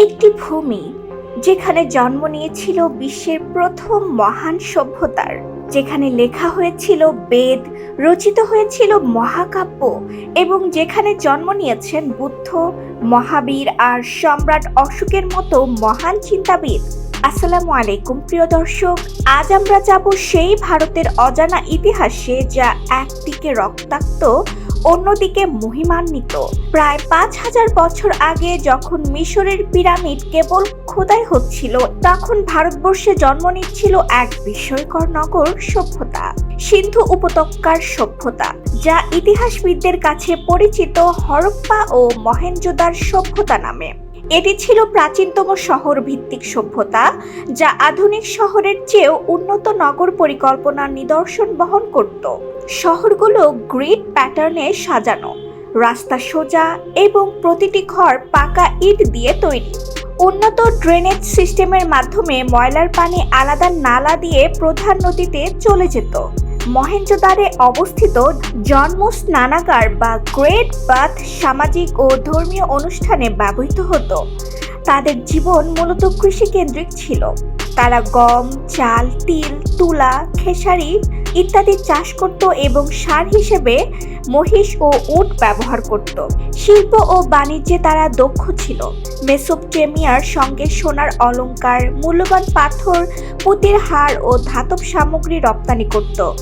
একটি ভূমি যেখানে জন্ম নিয়েছিল বিশ্বের প্রথম মহান সভ্যতার, যেখানে লেখা হয়েছিল বেদ, রচিত হয়েছিল মহাকাব্য এবং যেখানে জন্ম নিয়েছেন বুদ্ধ, মহাবীর আর সম্রাট অশোকের মতো মহান চিন্তাবিদ। আসসালামু আলাইকুম, প্রিয় দর্শক। আজ আমরা যাব সেই ভারতের অজানা ইতিহাসে যা একদিকে রক্তাক্ত অন্যদিকে মহিমান্বিত। প্রায় পাঁচ হাজার বছর আগে যখন মিশরের পিরামিড কেবল খোদাই হচ্ছিল, তখন ভারতবর্ষে জন্ম নিচ্ছিল এক বিস্ময়কর নগর সভ্যতা, সিন্ধু উপত্যকার সভ্যতা, যা ইতিহাসবিদদের কাছে পরিচিত হরপ্পা ও মহেঞ্জোদার সভ্যতা নামে। এটি ছিল প্রাচীনতম শহর ভিত্তিক সভ্যতা, যা আধুনিক শহরের চেয়েও উন্নত নগর পরিকল্পনার নিদর্শন বহন করত। শহরগুলো গ্রিড প্যাটার্নে সাজানো, রাস্তা সোজা এবং প্রতিটি ঘর পাকা ইট দিয়ে তৈরি। উন্নত ড্রেনেজ সিস্টেমের মাধ্যমে ময়লার পানি আলাদা নালা দিয়ে প্রধান নদীতে চলে যেত। মহেঞ্জোদারে অবস্থিত জন্ম স্নানাগার বা গ্রেট বাথ সামাজিক ও ধর্মীয় অনুষ্ঠানে ব্যবহৃত হতো। তাদের জীবন মূলত কৃষিকেন্দ্রিক ছিল। তারা গম, চাল, তিল, তুলা, খেসারি ইত্যাদি চাষ করত এবং সার হিসেবে মহিষ ও উট ব্যবহার করত। শিল্প ও বাণিজ্যে তারা দক্ষ ছিল। মেসোপটেমিয়ার সঙ্গে সোনার অলংকার, মূল্যবান পাথর, পুঁতির হার ও ধাতব সামগ্রী রপ্তানি করত।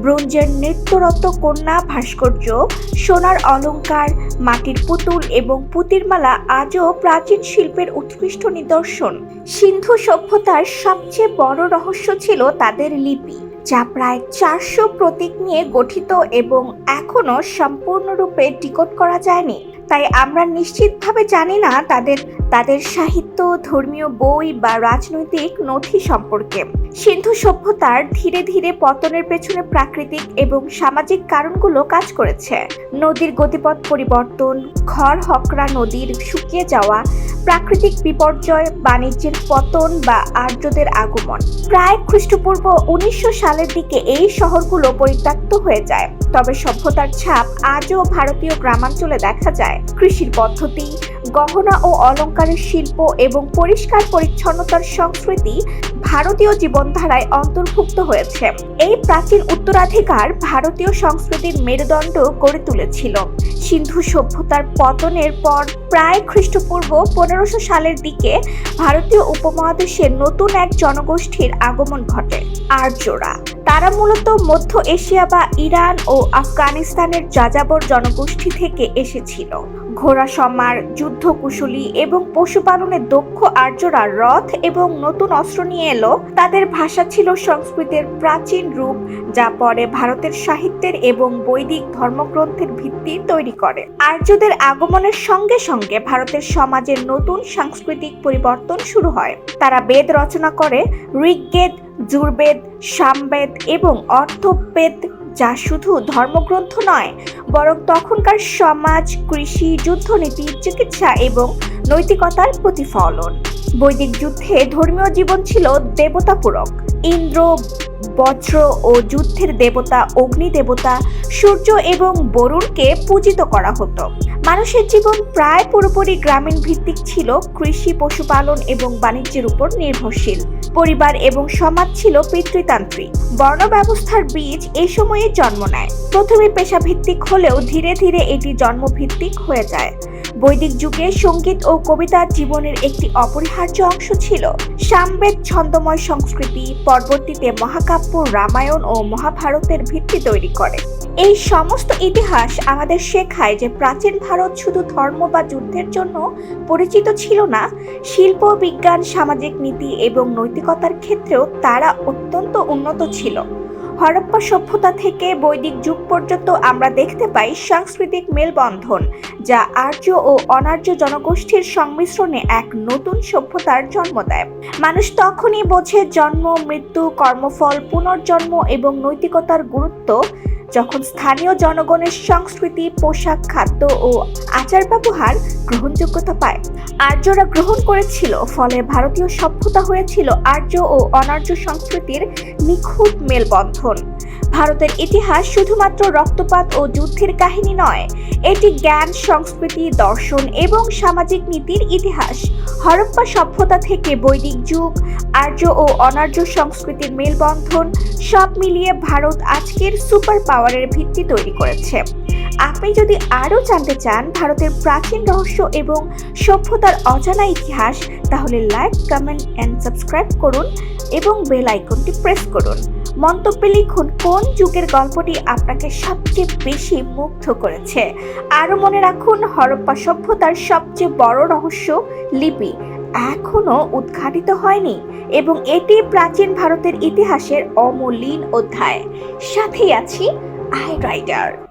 ব্রোঞ্জের নৃত্যরত কন্যা ভাস্কর্য, সোনার অলংকার, মাটির পুতুল এবং পুতির মালা আজও প্রাচীন শিল্পের উৎকৃষ্ট নিদর্শন। সিন্ধু সভ্যতার সবচেয়ে বড় রহস্য ছিল তাদের লিপি। যা প্রায় চারশো প্রতীক নিয়ে গঠিত এবং এখনও সম্পূর্ণরূপে টিকট করা যায়নি। তাই আমরা নিশ্চিতভাবে জানি না তাদের তাদের সাহিত্য, ধর্মীয় বই বা রাজনৈতিক নথি সম্পর্কে। সিন্ধু সভ্যতার ধীরে ধীরে পতনের পেছনে প্রাকৃতিক এবং সামাজিক কারণগুলো কাজ করেছে। নদীর গতিপথ পরিবর্তন, খড় হকরা নদীর শুকিয়ে যাওয়া, প্রাকৃতিক বিপর্যয়, বাণিজ্যের পতন বা আর্যদের আগমন। প্রায় খ্রিস্টপূর্ব উনিশশো সালের দিকে এই শহরগুলো পরিত্যক্ত হয়ে যায়। তবে সভ্যতার ছাপ আজও ভারতীয় গ্রামাঞ্চলে দেখা যায়। কৃষির পদ্ধতি, গহনা ও অলংকারের শিল্প এবং পরিষ্কার পরিচ্ছন্নতার সংস্কৃতি ভারতীয় জীবনধারায় অন্তর্ভুক্ত হয়েছে। এই প্রাচীন উত্তরাধিকার ভারতীয় সংস্কৃতির মেরুদণ্ড গড়ে তুলেছিল। সিন্ধু সভ্যতার পতনের পর প্রায় খ্রিস্টপূর্ব পনেরোশো সালের দিকে ভারতীয় উপমহাদেশে নতুন এক জনগোষ্ঠীর আগমন ঘটে, আর্যরা। তারা মূলত মধ্য এশিয়া বা ইরান ও আফগানিস্তানের যাযাবর জনগোষ্ঠী থেকে এসেছিল। ঘোড়া সমার যুদ্ধ কুশলী এবং পশুপালনে দক্ষ আর্যরা রথ এবং নতুন অস্ত্র নিয়ে এলো। তাদের ভাষা ছিল সংস্কৃতের প্রাচীন রূপ, যা পরে ভারতের সাহিত্যের এবং বৈদিক ধর্মগ্রন্থের ভিত্তি তৈরি করে। আর্যদের আগমনের সঙ্গে সঙ্গে ভারতের সমাজের নতুন সাংস্কৃতিক পরিবর্তন শুরু হয়। তারা বেদ রচনা করে, ঋগ্বেদ, যুর্বেদ, সামবেদ এবং অর্থবেদ যা শুধু ধর্মগ্রন্থ নয়, বরং তখনকার সমাজ, কৃষি, যুদ্ধনীতি, চিকিৎসা এবং নৈতিকতার প্রতিফলন। বৈদিক যুদ্ধে ধর্মীয় জীবন ছিল দেবতাপূরক। ইন্দ্র, বজ্র ও যুদ্ধের দেবতা অগ্নি দেবতা সূর্য এবং বরুণকে পূজিত করা হতো। মানুষের জীবন প্রায় পুরোপুরি গ্রামীণ ভিত্তিক ছিল কৃষি, পশুপালন এবং বাণিজ্যের উপর নির্ভরশীল। পরিবার এবং সমাজ ছিল পিতৃতান্ত্রিক। বর্ণ ব্যবস্থার বীজ এই সময়ে জন্ম নেয়। প্রথমে পেশাভিত্তিক হলেও ধীরে ধীরে এটি জন্মভিত্তিক হয়ে যায়। বৈদিক যুগে সংগীত ও কবিতা জীবনের একটি অপরিহার্য অংশ ছিল। সামবেদ ছন্দময় সংস্কৃতি পরবর্তীতে মহাকাব্য, রামায়ণ ও মহাভারতের ভিত্তি তৈরি করে। এই সমস্ত ইতিহাস আমাদের শেখায় যে প্রাচীন ভারত শুধু ধর্ম বা যুদ্ধের জন্য পরিচিত ছিল না, শিল্প, বিজ্ঞান, সামাজিক নীতি এবং নৈতিকতার ক্ষেত্রেও তারা অত্যন্ত উন্নত ছিল। হরপ্পা সভ্যতা থেকে বৈদিক যুগ পর্যন্ত আমরা দেখতে পাই সাংস্কৃতিক মেলবন্ধন, যা আর্য ও অনার্য জনগোষ্ঠীর সংমিশ্রণে এক নতুন সভ্যতার জন্ম দেয়। মানুষ তখনই বোঝে জন্ম, মৃত্যু, কর্মফল, পুনর্জন্ম এবং নৈতিকতার গুরুত্ব যখন স্থানীয় জনগণের সংস্কৃতি, পোশাক, খাদ্য ও আচার ব্যবহার গ্রহণযোগ্যতা পায়, আর্যরা গ্রহণ করেছিল, ফলে ভারতীয় সভ্যতা হয়েছিল আর্য ও অনার্য সংস্কৃতির নিখুঁত মেলবন্ধন। ভারতের ইতিহাস শুধুমাত্র রক্তপাত ও যুদ্ধের কাহিনী নয়, এটি জ্ঞান, সংস্কৃতি, দর্শন এবং সামাজিক নীতির ইতিহাস। হরপ্পা সভ্যতা থেকে বৈদিক যুগ, আর্য ও অনার্য সংস্কৃতির মেলবন্ধন সব মিলিয়ে ভারত আজকের সুপার পাওয়ারের ভিত্তি তৈরি করেছে। আপনি যদি আরও জানতে চান ভারতের প্রাচীন রহস্য এবং সভ্যতার অজানা ইতিহাস, তাহলে লাইক, কমেন্ট, অ্যান্ড সাবস্ক্রাইব করুন এবং বেল আইকনটি প্রেস করুন। মন্তব্যে লিখুন, কোন যুগের গল্পটি আপনাকে সবচেয়ে বেশি মুগ্ধ করেছে? আরও মনে রাখুন, হরপ্পা সভ্যতার সবচেয়ে বড় রহস্য লিপি। এখনও উদ্ঘাটিত হয়নি এবং এটি প্রাচীন ভারতের ইতিহাসের অমলিন অধ্যায়। সাথেই আছি, আই রাইডার।